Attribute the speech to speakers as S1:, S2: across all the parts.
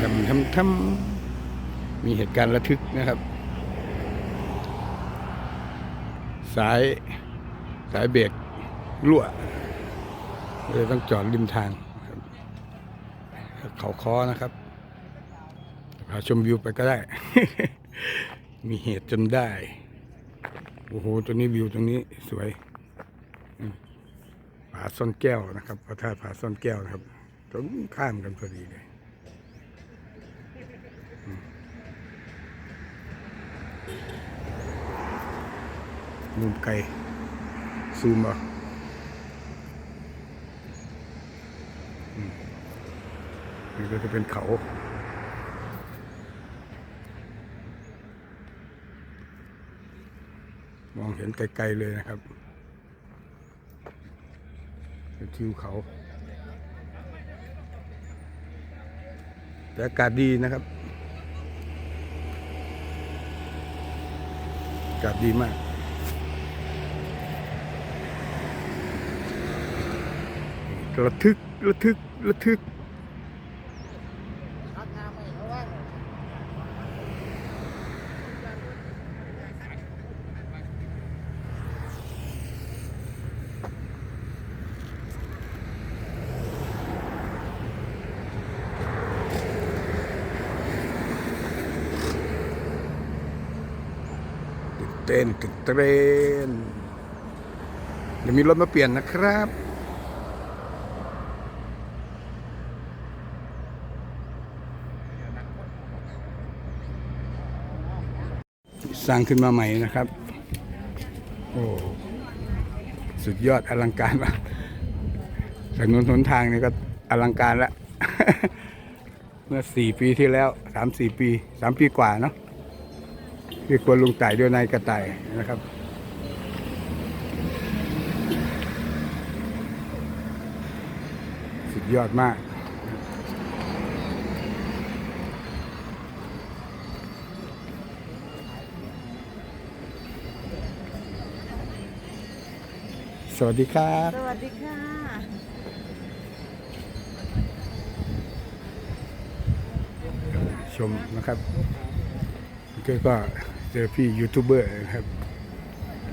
S1: ทำทำทำมีเหตุการณ์ระทึกนะครับ สายสายเบรกรั่วเลยต้องจอดริมทางเขาคอนะครับพาชมวิวไปก็ได้ มีเหตุจนได้ โอ้โหตัวนี้วิวตรงนี้สวยผาซ่อนแก้วนะครับพระธาตุผาซ่อนแก้วนะครับตรงข้ามกันพอดีเลย มุมไกลซูมเอาอืมนี่ก็จะเป็นเขามองเห็นไกลๆเลยนะครับเป็นทิวเขา แต่อากาศดีนะครับ อากาศดีมาก ระทึกระทึกระทึกเต้นตื่นเต้นเดี๋ยวมีรถมาเปลี่ยนนะครับ สร้างขึ้นมาใหม่นะครับ โอ้ สุดยอดอลังการมากถนนหนทางนี่ก็อลังการล้วเมื่อสี่ปีที่แล้วสามสี่ปีสามปีกว่าเนาะพี่ควรลุงต่ายด้วยนายกระต่ายนะครับ สุดยอดมาก สวัสดีครับ
S2: สวัสดีค่ะ
S1: ชมนะครับก็ก็เจอพี่ยูทูบเบอร์นะครับ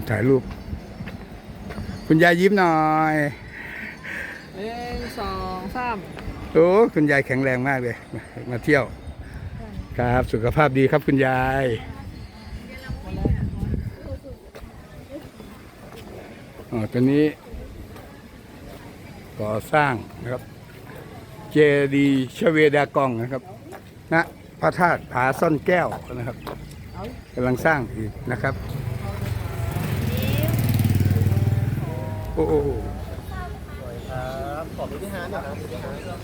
S1: ถ่ายรูป คุณยายยิ้มหน่อย
S2: หนึ่งสองสาม
S1: โอ้คุณยายแข็งแรงมากเลย มามาเที่ยว ครับสุขภาพดีครับคุณยาย อ๋อตัวนี้ก่อสร้างนะครับ เจดีชเวดากองนะครับณพระธาตุผาซ่อนแก้วนะครับกำลังสร้างอีกนะครับโอ้โห
S3: ขอบคุณที่ฮาร์ดหน่อยครับที่ฮาร์ด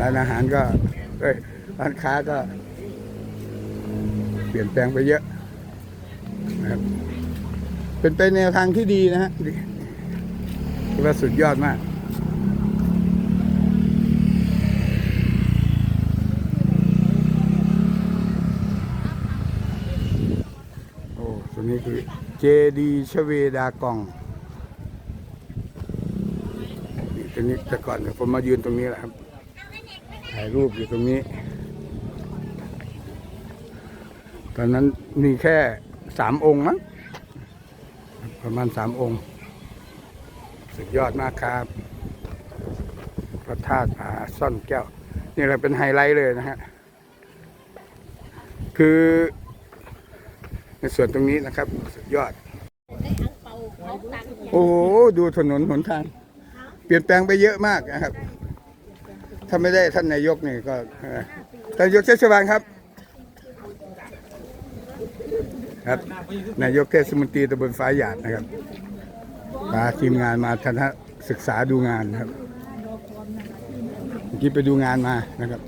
S1: ร้านอาหารก็เอ้ยร้านค้าก็ เปลี่ยนแปลงไปเยอะ นะครับ เป็นไปแนวทางที่ดีนะฮะดีถือว่าสุดยอดมากโอ้ตัวนี้คือเจดีชเวดากองนี่ตัวนี้แต่ก่อนผมมายืนตรงนี้แหละครับ ถ่ายรูปอยู่ตรงนี้ ตอนนั้นมีแค่ สามองค์มั้งประมาณสามองค์ สุดยอดมากครับ พระธาตุผาซ่อนแก้ว นี่แหละเป็นไฮไลท์เลยนะฮะ คือในส่วนตรงนี้นะครับ สุดยอด โอ้โห ดูถนนหนทาง เปลี่ยนแปลงไปเยอะมากนะครับ ถ้าไม่ได้ท่านนายกนี่ก็ท่านนายกเทศบาลครับ ครับนายกเทศมนตรีตำบลฟ้าหยาดนะครับพาทีมงานมาทัศนศึกษาดูงานนะครับเมื่อกี้ไปดูงานมานะครับ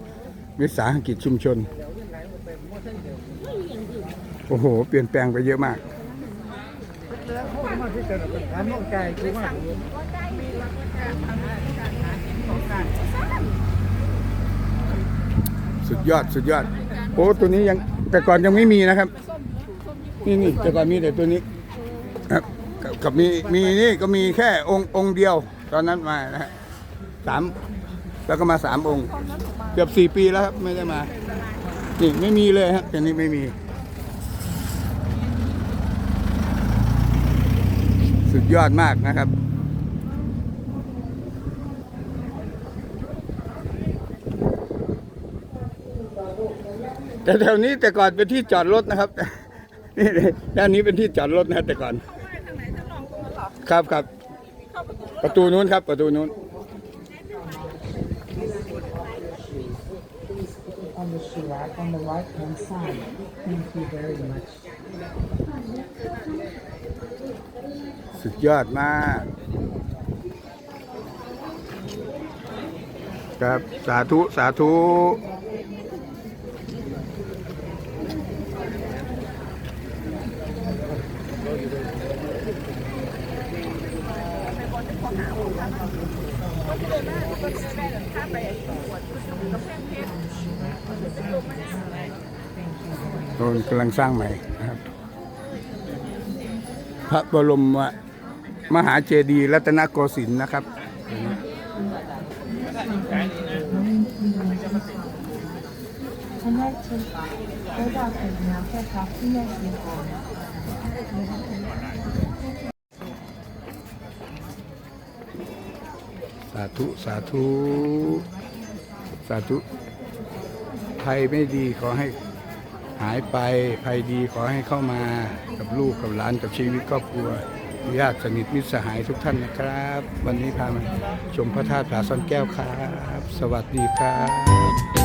S1: วิสาหกิจชุมชน โอ้โห เปลี่ยนแปลงไปเยอะมากสุดยอดสุดยอด โอ้ตัวนี้ยังแต่ก่อนยังไม่มีนะครับ นี่นี่แต่ก่อนมีแต่ตัวนี้ครับกับมีมีนี่ก็มีแค่องค์องค์เดียว ตอนนั้นมานะฮะสามแล้วก็มาสามองค์ เกือบสี่ปีแล้วครับไม่ได้มานี่ไม่มีเลยครับอันนี้ไม่มีสุดยอดมากนะครับ แต่แถวนี้แต่ก่อนเป็นที่จอดรถนะครับ นี่ด้านนี้เป็นที่จอดรถนะแต่ก่อน ครับครับ ประตูนู้นครับ ประตูนู้น
S3: on the Shirak on the right hand side. Thank you very much.
S1: สุดยอดมาก ครับ สาธุ สาธุ โดนกำลังสร้างใหม่นะครับ พระบรมมหาเจดีย์รัตนโกสินทร์นะครับสาธุ สาธุ สาธุภัยไม่ดีขอให้ หายไปภัยดีขอให้เข้ามากับลูกกับหลานกับชีวิตครอบครัวญาติสนิทมิตรสหายทุกท่านนะครับ วันนี้พามาชมพระธาตุผาซ่อนแก้วครับ สวัสดีครับ